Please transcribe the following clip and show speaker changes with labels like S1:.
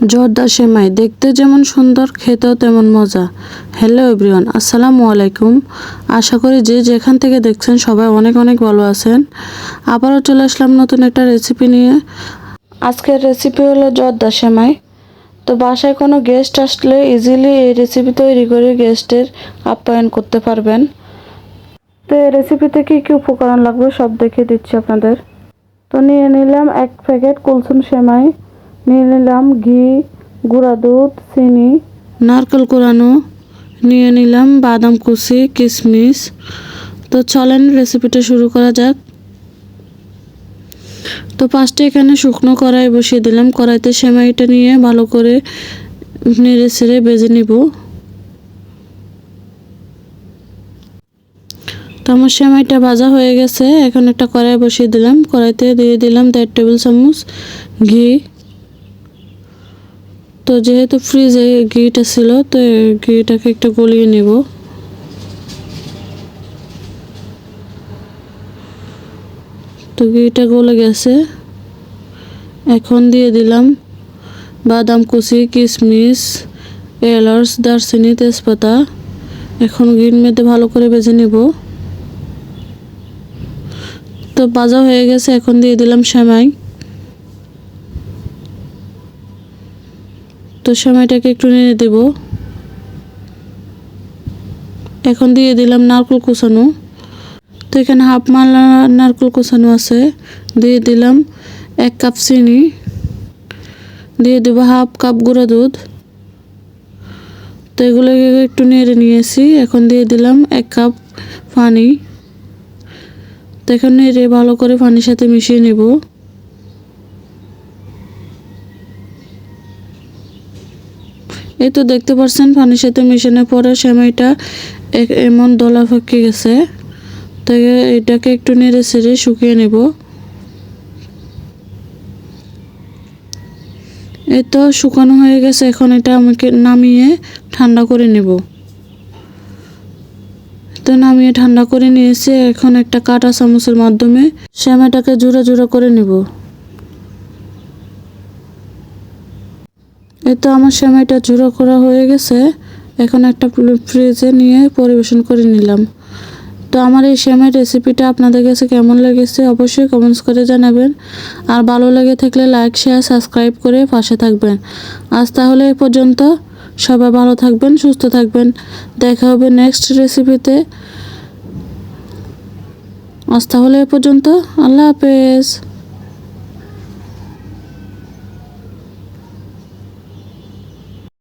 S1: জর্দা সেমাই, দেখতে যেমন সুন্দর, খেতেও তেমন মজা। হ্যালো এভরিওয়ান আসসালামু আলাইকুম। আশা করি যে যেখান থেকে দেখছেন সবাই অনেক অনেক ভালো আছেন। আবারও চলে আসলাম নতুন একটা রেসিপি নিয়ে। আজকের রেসিপি হলো জর্দা সেমাই। তো বাসায় কোনো গেস্ট আসলে ইজিলি এই রেসিপি তৈরি করে গেস্টের আপ্যায়ন করতে পারবেন। তো এই রেসিপিতে কী কী উপকরণ লাগবে সব দেখিয়ে দিচ্ছি আপনাদের। তো নিয়ে নিলাম এক প্যাকেট কুলসুম সেমাই। নিয়ে নিলাম ঘি, গুঁড়া দুধ, চিনি। নারকেল কোরানো নিয়ে নিলাম বাদাম কুচি, কিশমিশ। তো চলেন রেসিপিটা শুরু করা যাক। তো পাঁচটা এখানে শুকনো কড়াই বসিয়ে দিলাম। কড়াইতে সেমাইটা নিয়ে ভালো করে নেড়ে ছেড়ে বেজে নিব। তো আমার সেমাইটা ভাজা হয়ে গেছে। এখন একটা কড়াই বসিয়ে দিলাম। কড়াইতে দিয়ে দিলাম দেড় টেবিল চামচ ঘি। তো যেহেতু ফ্রিজে ঘিটা ছিল, তো ঘিটাকে একটু গলিয়ে নেব। তো ঘিটা গলে গেছে। এখন দিয়ে দিলাম বাদাম কুচি, কিশমিশ, এলাচ, দারচিনি, তেজপাতা। এখন ঘির মধ্যে ভালো করে বেজে নেব। তো ভাজা হয়ে গেছে, এখন দিয়ে দিলাম সেমাই। তো সেমাইটাকে একটু নেড়ে দেব। এখন দিয়ে দিলাম নারকেল কুচানো তো এখানে হাফ মালা নারকেল কুচানো আছে। দিয়ে দিলাম এক কাপ চিনি। দিয়ে দেব হাফ কাপ গুঁড়া দুধ। তো এগুলোকে একটু নেড়ে নিয়েছি। এখন দিয়ে দিলাম এক কাপ পানি। তো এখন নেড়ে ভালো করে পানির সাথে মিশিয়ে নেব। এই তো দেখতে পাচ্ছেন পানির সাথে মিশানোর পরে সেমাইটা এমন দলা ফাঁকে গেছে। তো এটাকে একটু নেড়ে ছেড়ে শুকিয়ে নেব। এই তো শুকানো হয়ে গেছে, এখন এটা আমাকে নামিয়ে ঠান্ডা করে নেব। তো নামিয়ে ঠান্ডা করে নিয়েছি, এখন একটা কাটা চামচের মাধ্যমে সেমাইটাকে জোড়া জোড়া করে নেব। এই তো আমার সেমাইটা জোড়া করা হয়ে গেছে। এখন একটা ফ্রিজে নিয়ে পরিবেশন করে নিলাম। তো আমার এই সেমাই রেসিপিটা আপনাদের কাছে কেমন লেগেছে অবশ্যই কমেন্টস করে জানাবেন। আর ভালো লেগে থাকলে লাইক শেয়ার সাবস্ক্রাইব করে পাশে থাকবেন। আজ তাহলে এ পর্যন্ত সবাই ভালো থাকবেন, সুস্থ থাকবেন। দেখা হবে নেক্সট রেসিপিতে আজ তাহলে এ পর্যন্ত আল্লাহ হাফেজ।